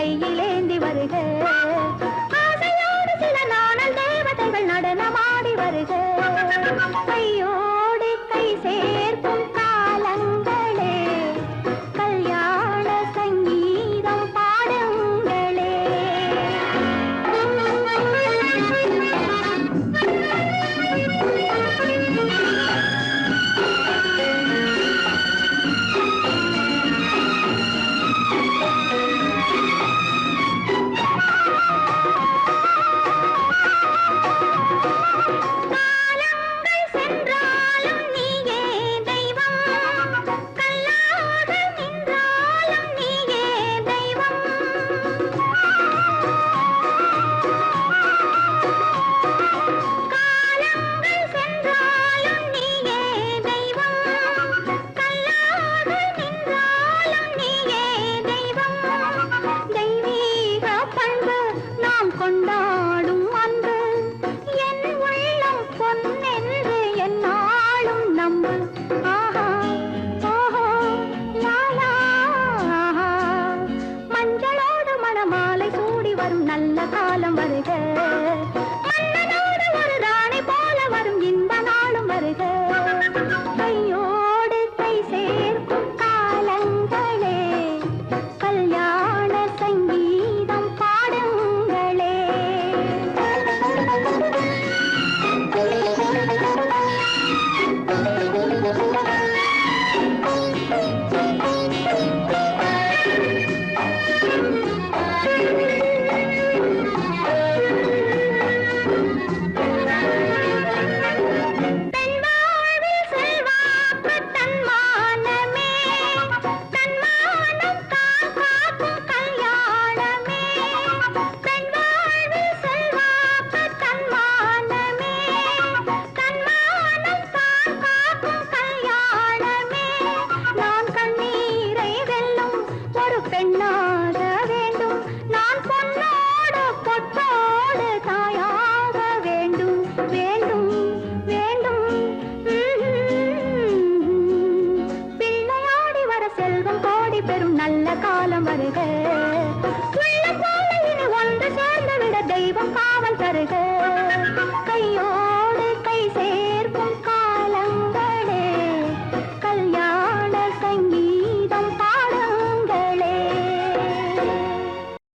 கையிலேந்தி வருக. கொண்டாடும் அன்று என் உள்ளம் பொன்னென்று என்னாலும் நம்பு. ஆஹா ஓஹோ லாலா மஞ்சளோடு மணமாலை சூடி வரும் நல்ல காலம் வருக. மன்னனோடு ஒரு ராணி போல வரும் இந்த நாளும் வருக. பெறும் நல்ல காலம் வருக.